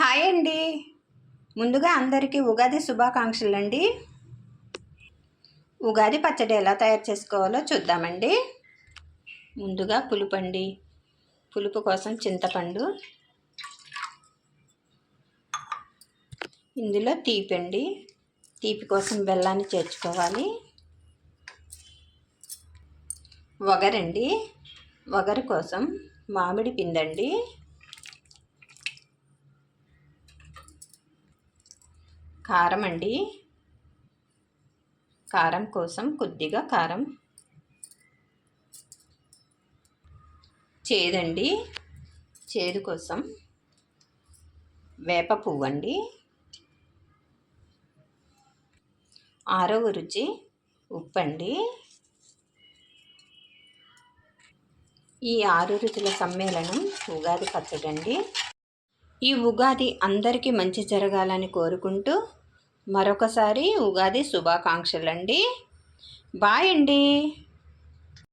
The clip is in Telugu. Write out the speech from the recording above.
హాయ్ అండి. ముందుగా అందరికీ ఉగాది శుభాకాంక్షలు అండి ఉగాది పచ్చడి ఎలా తయారు చేసుకోవాలో చూద్దామండి. ముందుగా పులుపు అండి పులుపు కోసం చింతపండు. ఇందులో తీపి అండి. తీపి కోసం బెల్లాన్ని చేర్చుకోవాలి. వగరండి. వగరు కోసం మామిడి పిందండి కారం అండి కారం కోసం కొద్దిగా కారం చేదండి. చేదు కోసం వేప పువ్వు అండి. ఆరవ రుచి ఉప్పండి. ఈ ఆరు రుచుల సమ్మేళనం ఉగాది పచ్చడండి. ఈ ఉగాది అందరికీ మంచి జరగాలని కోరుకుంటూ మరొకసారి ఉగాది శుభాకాంక్షలు అండి బాయ్ అండి.